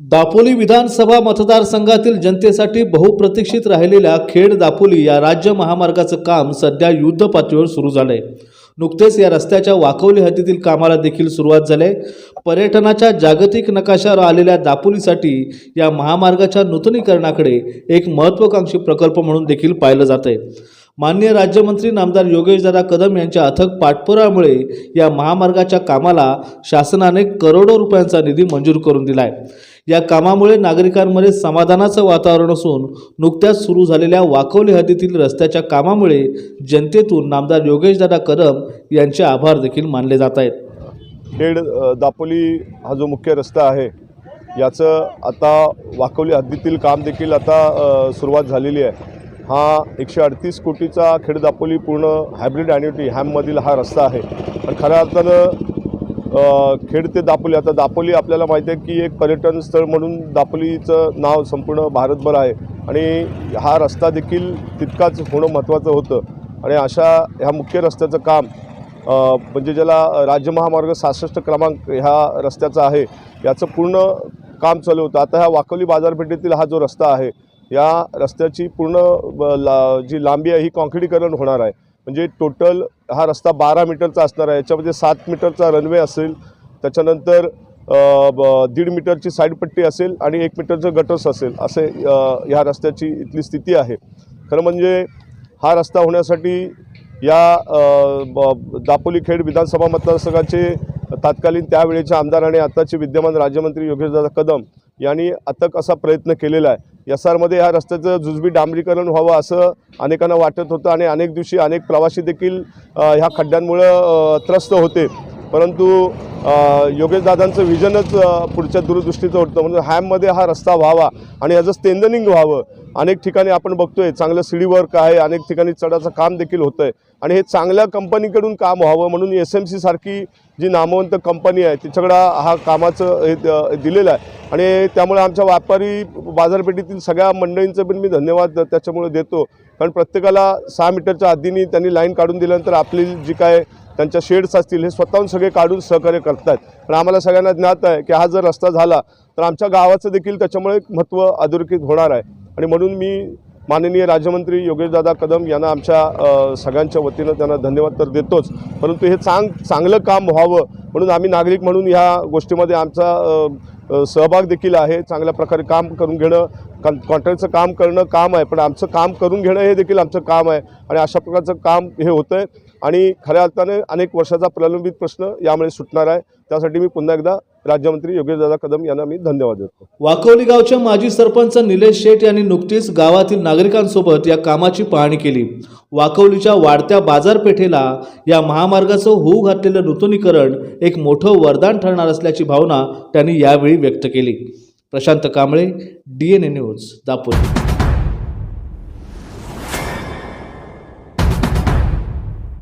दापोली विधानसभा मतदारसंघातील जनतेसाठी बहुप्रतीक्षित राहिलेल्या खेड दापोली या राज्य महामार्गाचं काम सध्या युद्ध पातळीवर सुरू झालंय. नुकतेच या रस्त्याच्या वाकवली हद्दीतील कामाला देखील सुरुवात झाली आहे. पर्यटनाच्या जागतिक नकाशावर आलेल्या दापोलीसाठी या महामार्गाच्या नूतनीकरणाकडे एक महत्त्वाकांक्षी प्रकल्प म्हणून देखील पाहिलं जात आहे माननीय राज्यमंत्री नामदार योगेशदादा कदम यांच्या अथक पाठपुरामुळे या महामार्गाच्या कामाला शासनाने करोडो रुपयांचा निधी मंजूर करून दिला आहे या कामामुळे नागरिकांमध्ये समाधानाचं वातावरण असून नुकत्याच सुरू झालेल्या वाकवली हद्दीतील रस्त्याच्या कामामुळे जनतेतून नामदार योगेशदादा कदम यांचे आभार देखील मानले जात आहेत. खेड दापोली हा जो मुख्य रस्ता आहे याचं आता वाकवली हद्दीतील काम देखील आता सुरुवात झालेली आहे. हा एकशे अडतीस कोटीचा खेड दापोली पूर्ण हायब्रिड ॲन्युटी हॅममधील हा रस्ता आहे. पण खऱ्या अर्थानं खेड ते दापोली. आता दापोली आपल्याला माहिती आहे की एक पर्यटन स्थळ म्हणून दापोलीचं नाव संपूर्ण भारतभर आहे. आणि हा रस्ता देखील तितकाच होणं महत्त्वाचं होतं. आणि अशा ह्या मुख्य रस्त्याचं काम म्हणजे ज्याला राज्य महामार्ग सहासष्ट क्रमांक ह्या रस्त्याचा आहे याचं पूर्ण काम चालू होतं. आता ह्या वाकवली बाजारपेठेतील हा जो रस्ता आहे या रस्त्याची पूर्ण ब- ला जी लांबी आहे ही कॉन्क्रिटीकरण होणार आहे. म्हणजे टोटल हा रस्ता बारा मीटरचा असणार आहे. याच्यामध्ये सात मीटरचा रनवे असेल. त्याच्यानंतर ब- दीड मीटरची साईडपट्टी असेल आणि एक मीटरचं गटर्स असेल. असे ह्या रस्त्याची इथली स्थिती आहे. खरं म्हणजे हा रस्ता होण्यासाठी या ब- दापोली खेड विधानसभा मतदारसंघाचे तात्कालीन त्यावेळेचे आमदार आणि आताचे विद्यमान राज्यमंत्री योगेशदादा कदम यांनी अथक असा प्रयत्न केलेला आहे. यसारमध्ये ह्या रस्त्याचं जुजबी डांबरीकरण व्हावं असं अनेकांना वाटत होतं आणि अनेक दिवशी अनेक प्रवासी देखील ह्या खड्ड्यांमुळं त्रस्त होते. परंतु योगेश योगेशदादांचं विजनच पुढच्या दूरदृष्टीचं होतं. म्हणून हॅममध्ये हा रस्ता व्हावा आणि याचं स्टेंदनिंग व्हावं. अनेक ठिकाणी आपण बघतोय चांगलं सिडी वर्क आहे अनेक ठिकाणी चढाचं काम देखील होतं आहे आणि हे चांगल्या कंपनीकडून काम व्हावं म्हणून एस एम सी सारखी जी नामवंत कंपनी आहे तिच्याकडं हा कामाचं हे दिलेलं आहे. आणि त्यामुळे आमच्या व्यापारी बाजारपेठेतील सगळ्या मंडळींचं पण मी धन्यवाद त्याच्यामुळे देतो. कारण प्रत्येकाला सहा मीटरच्या हद्दीने त्यांनी लाईन काढून दिल्यानंतर आपली जी काय त्यांच्या शेड्स असतील हे स्वतःहून सगळे काढून सहकार्य करतात पण आम्हाला सगळ्यांना ज्ञात आहे की हा जर रस्ता झाला तर आमच्या गावाचं देखील त्याच्यामुळे एक महत्त्व अधोरेखित होणार आहे. आणि म्हणून मी माननीय राज्यमंत्री योगेशदादा कदम यांना आमच्या सगळ्यांच्या वतीनं त्यांना धन्यवाद तर देतोच. परंतु हे चांग चांगलं काम व्हावं म्हणून आम्ही नागरिक म्हणून ह्या गोष्टीमध्ये आमचा सहभाग देखील आहे. चांगल्या प्रकारे काम करून घेणं कॉन कॉन्ट्रॅक्टचं काम करणं काम आहे. पण आमचं काम करून घेणं हे देखील आमचं काम आहे. आणि अशा प्रकारचं काम हे होतं आहे आणि खऱ्या अर्थाने अनेक वर्षाचा प्रलंबित प्रश्न यामुळे सुटणार आहे. त्यासाठी मी पुन्हा एकदा राज्यमंत्री योगेशदादा कदम यांना मी धन्यवाद देतो. वाकवली गावच्या माजी सरपंच निलेश शेठ यांनी नुकतीच गावातील नागरिकांसोबत या कामाची पाहणी केली. वाकवलीच्या वाढत्या बाजारपेठेला या महामार्गाचं होऊ घातलेलं नूतनीकरण एक मोठं वरदान ठरणार असल्याची भावना त्यांनी यावेळी व्यक्त केली. Prashant Kamble D N A news Dapoli.